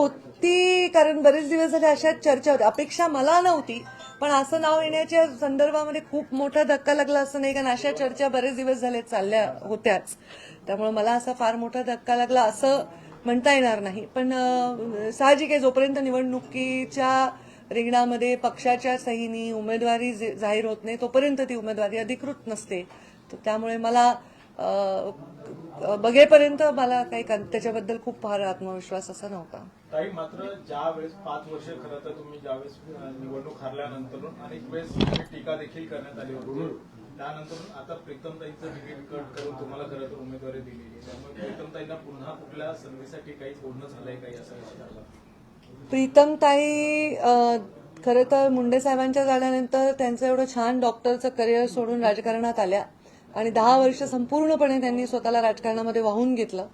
होती कारण बरेच दिवस झाले अशाच चर्चा होती. अपेक्षा मला नव्हती पण असं नाव येण्याच्या संदर्भामध्ये खूप मोठा धक्का लागला असं नाही कारण अशा चर्चा बरेच दिवस झाले चालल्या होत्याच. त्यामुळे मला असा फार मोठा धक्का लागला असं म्हणता येणार नाही. पण साहजिक आहे जोपर्यंत निवडणुकीच्या रिंगणामध्ये पक्षाच्या सहीनी उमेदवारी जे- जाहीर होत नाही तोपर्यंत ती उमेदवारी अधिकृत नसते. तर त्यामुळे मला बघेपर्यंत मला काही का- त्याच्याबद्दल खूप फार आत्मविश्वास असा नव्हता. ताई मात्र ज्या वेळेस पाच वर्ष खरं तर तुम्ही ज्यावेळेस निवडणूक हारल्यानंतर अनेक वेळेस टीका देखील करण्यात आली होती. त्यानंतर आता प्रीतमताईंचं तिकीट कट करून तुम्हाला खरं तर उमेदवारी दिलेली त्यामुळे प्रीतमताईंना पुन्हा कुठल्या संधीसाठी काही बोलणं झालंय काही असं विचारलं प्रीतमताई खरं तर मुंडे साहेबांच्या जाण्यानंतर त्यांचं एवढं छान डॉक्टरचं करिअर सोडून राजकारणात आल्या. आणि दहा वर्ष संपूर्णपणे त्यांनी स्वतःला राजकारणामध्ये वाहून घेतलं.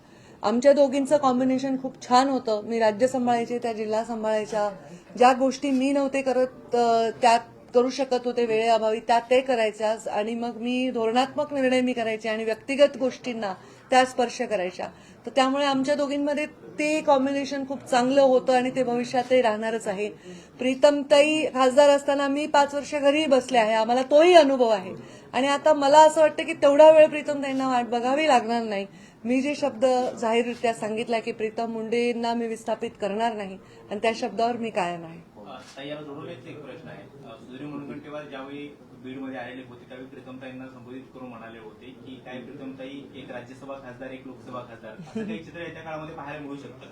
आमच्या दोघींचं कॉम्बिनेशन खूप छान होतं. मी राज्य सांभाळायचे त्या जिल्हा सांभाळायच्या. ज्या गोष्टी मी नव्हते करत त्या करू शकत होते वेळेअभावी त्या ते करायच्या. आणि मग मी धोरणात्मक निर्णय मी करायचे आणि व्यक्तिगत गोष्टींना त्या स्पर्श करायच्या. तर त्यामुळे आमच्या दोघींमध्ये ते कॉम्बिनेशन खूप चांगलं होतं आणि ते भविष्यातही राहणारच आहे. प्रीतमताई खासदार असताना मी पाच वर्ष घरीही बसले आहे. आम्हाला तोही अनुभव आहे. आणि आता मला असं वाटतं की तेवढा वेळ प्रीतमताईंना वाट बघावी लागणार नाही. मी जे शब्द जाहीररित्या सांगितला की प्रीतम मुंडेंना मी विस्थापित करणार नाही आणि त्या शब्दावर मी कायम आहे. बीडमध्ये आलेले होते त्यावेळी प्रीतमताईंना संबोधित करून म्हणाले होते की काय प्रीतमताई एक राज्यसभा खासदार एक लोकसभा खासदार? असं काही चित्र येत्या काळामध्ये पाहायला मिळू शकतं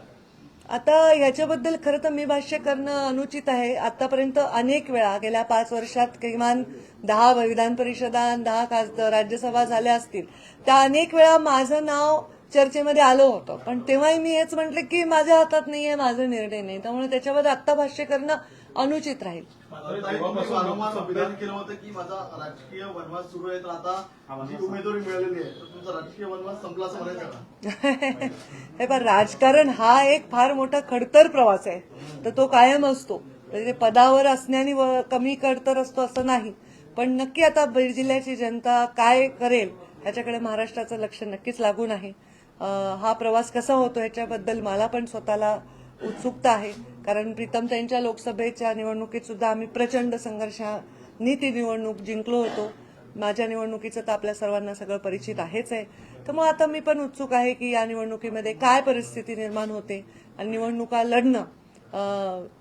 आता ह्याच्याबद्दल खरं तर मी भाष्य करणं अनुचित आहे. आतापर्यंत अनेक वेळा गेल्या पाच वर्षात किमान दहा विधान परिषदा दहा खासदार राज्यसभा झाल्या असतील. त्या अनेक वेळा माझं नाव चर्चेमध्ये आलं होतं. पण तेव्हाही मी हेच म्हटलं की माझ्या हातात नाहीये माझा निर्णय नाही. त्यामुळे त्याच्यावर आत्ता भाष्य करणं अनुचित राहील. आहे आहे हे पण राजकारण हा एक फार मोठा खडतर प्रवास आहे. तर तो कायम असतो. म्हणजे पदावर असण्याने कमी खडतर असतो असं नाही. पण नक्की आता बीड जिल्ह्याची जनता काय करेल ह्याच्याकडे महाराष्ट्राचं लक्ष नक्कीच लागून आहे. हा प्रवास कसा होतो ह्याच्याबद्दल मला पण स्वतःला उत्सुकता आहे. कारण प्रीतम त्यांच्या लोकसभेच्या निवडणुकीत सुद्धा आम्ही प्रचंड संघर्षाने ती निवडणूक जिंकलो होतो. माझ्या निवडणुकीचं तर आपल्या सर्वांना सगळं परिचित आहेच आहे. तर मग आता मी पण उत्सुक आहे की या निवडणुकीमध्ये काय परिस्थिती निर्माण होते आणि निवडणुका लढणं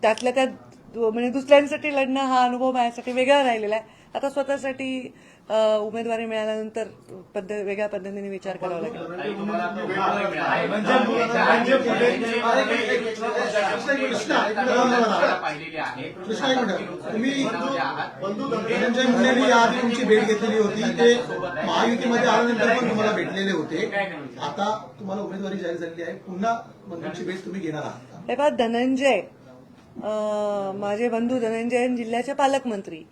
त्यातल्या त्यात म्हणजे दुसऱ्यांसाठी लढणं हा अनुभव माझ्यासाठी वेगळा राहिलेला आहे. आता स्वतःसाठी उमेदवारी मिळाल्यानंतर पद्ध वेगळ्या पद्धतीने विचार करावा लागेल. ताई, तुम्ही धनंजय मुंडेंनी याआधी तुमची भेट घेतलेली होती ते महायुतीमध्ये आल्यानंतर पण तुम्हाला भेटलेले होते आता तुम्हाला उमेदवारी जाहीर झालेली आहे पुन्हा बंधूंची भेट तुम्ही घेणार आहात धनंजय माझे बंधू धनंजय जिल्ह्याचे पालकमंत्री.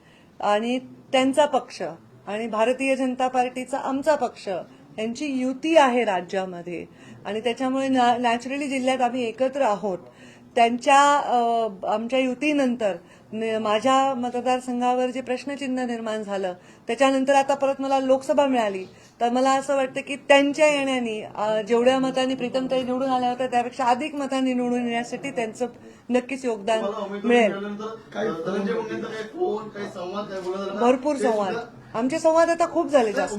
आणि त्यांचा पक्ष आणि भारतीय जनता पार्टीचा आमचा पक्ष यांची युती आहे राज्यामध्ये. आणि त्याच्यामुळे नॅचरली जिल्ह्यात आम्ही एकत्र आहोत. त्यांच्या आमच्या युतीनंतर माझ्या मतदारसंघावर जे प्रश्नचिन्ह निर्माण झालं त्याच्यानंतर आता परत मला लोकसभा मिळाली. तर मला असं वाटतं की त्यांच्या येण्याने जेवढ्या मतांनी प्रीतमताई निवडून आल्या होत्या त्यापेक्षा अधिक मतांनी निवडून येण्यासाठी त्यांचं नक्कीच योगदान मिळेल? भरपूर संवाद. आमचे संवाद आता खूप झाले जास्त.